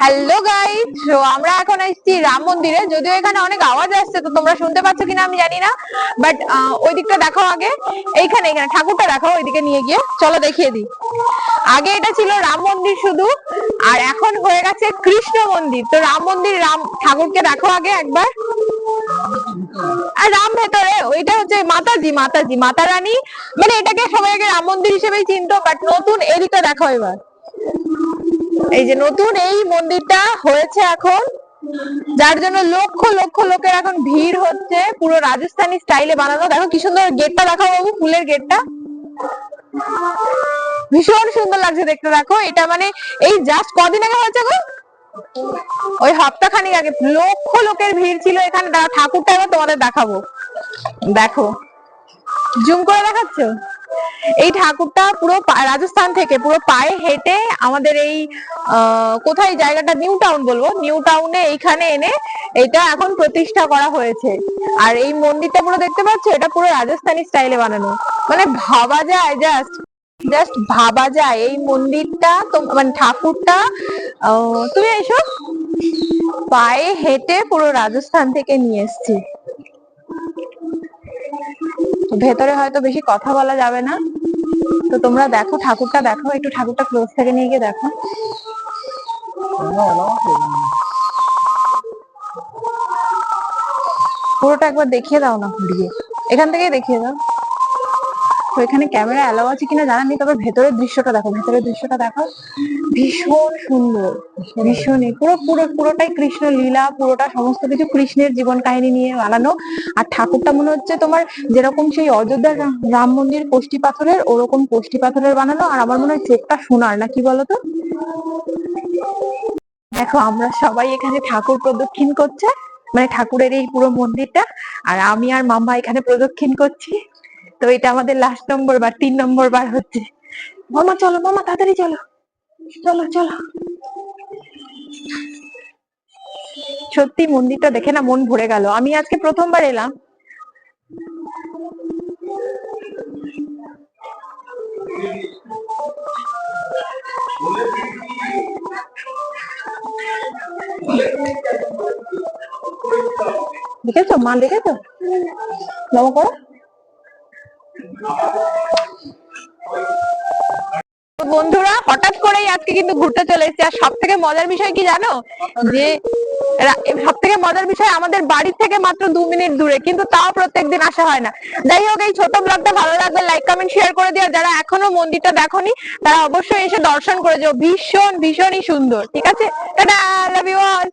Hello guys তো আমরা এখন এসেছি রাম মন্দিরে। যদিও এখানে অনেক আওয়াজ আসছে, তো তোমরা শুনতে পাচ্ছ কিনা আমি জানি না। বাট ওই দিকটা দেখাও আগে। এইখানে, এখানে, ঠাকুরটা দেখাও, ওইদিকে নিয়ে গিয়ে। চলো দেখিয়ে দিই। আগে এটা ছিল রাম মন্দির শুধু, আর এখন হয়ে গেছে কৃষ্ণ মন্দির। তো রাম মন্দির, রাম, ঠাকুরকে দেখো আগে একবার। আর রাম ভেতরে, ওইটা হচ্ছে মাতাজি মাতাজি মাতা রানী মানে এটাকে সবাই আগে রাম মন্দির হিসেবেই চিনতো বাট নতুন এদিকটা দেখো এবার। এই যে নতুন এই মন্দিরটা হয়েছে এখন, যার জন্য লক্ষ লক্ষ লোকের এখন ভিড় হচ্ছে। পুরো রাজস্থানি স্টাইলে বানানো। দেখো কি সুন্দর গেটটা দেখো বাবু, ফুলের গেটটা। ভীষণ সুন্দর লাগছে দেখতে, দেখো। এটা মানে এই জাস্ট কদিন আগে হয়েছে গো? ওই হপ্তা খানিক আগে। লক্ষ লোকের ভিড় ছিল এখানে। ঠাকুরটা এবার তোমাদের দেখাবো। দেখো। জুম করে দেখাচ্ছ? এই ঠাকুরটা পুরো রাজস্থান থেকে, পুরো পায়ে হেঁটে আমাদের এই কোথায় জায়গাটা? নিউ টাউন বলব। নিউ টাউনে এইখানে এনে এটা এখন প্রতিষ্ঠা করা হয়েছে। আর এই মন্দিরটা পুরো দেখতে পাচ্ছ? এটা পুরো রাজস্থানি স্টাইলে বানানো। মানে ভাবা যায় জাস্ট জাস্ট ভাবা যায়। এই মন্দিরটা মানে ঠাকুরটা তুমি এসো। পায়ে হেঁটে পুরো রাজস্থান থেকে নিয়ে এসছি। ভেতরে হয়তো বেশি কথা বলা যাবে না। তো তোমরা দেখো, ঠাকুরটা দেখো, একটু ঠাকুরটা ক্লোজ থেকে নিয়ে গিয়ে দেখো। পুরোটা একবার দেখিয়ে দাও না ঘুরিয়ে এখান থেকেই দেখিয়ে দাও। তো এখানে ক্যামেরা অ্যালাউ আছে কিনা জানা নেই, তবে ভেতরের দৃশ্যটা দেখো, ভেতরের দৃশ্যটা দেখো। ভীষণ সুন্দর ভীষণই পুরো পুরো, পুরোটাই কৃষ্ণ লীলা, পুরোটা সমস্ত কিছু কৃষ্ণের জীবন কাহিনী নিয়ে বানানো। আর ঠাকুরটা মনে হচ্ছে তোমার যেরকম সেই অযোধ্যার রাম মন্দির কোষ্টি পাথরের, ওরকম কোষ্টি পাথরের বানানো। আর আমার মনে হয় চোখটা সোনার, না কি বলতো? দেখো, আমরা সবাই এখানে ঠাকুর প্রদক্ষিণ করছে মানে ঠাকুরের এই পুরো মন্দিরটা। আর আমি আর মাম্মা এখানে প্রদক্ষিণ করছি। তো এটা আমাদের লাস্ট নম্বর বার, তিন নম্বর বার হচ্ছে। মামা, চলো, মামা, তাড়াতাড়ি চলো। চলো চলো। সত্যি মন্দিরটা দেখে না মন ভরে গেল। আমি আজকে প্রথমবার এলাম। দেখেছ? মা দেখেছ? নম করো বন্ধুরা, হঠাৎ করেই আজকে কিন্তু ঘুরতে চলে এসেছি। আর সব থেকে মজার বিষয় কি জানো? যে সব থেকে মজার বিষয় আমাদের বাড়ি থেকে মাত্র দু মিনিট দূরে, কিন্তু তাও প্রত্যেকদিন আসা হয় না। যাই হোক, এই ছোট ব্লগটা ভালো লাগলে লাইক কমেন্ট শেয়ার করে দিও। যারা এখনও মন্দিরটা দেখোনি, তারা অবশ্যই এসে দর্শন করে যাও। ভীষণ, ভীষণই সুন্দর। ঠিক আছে? Tata love you all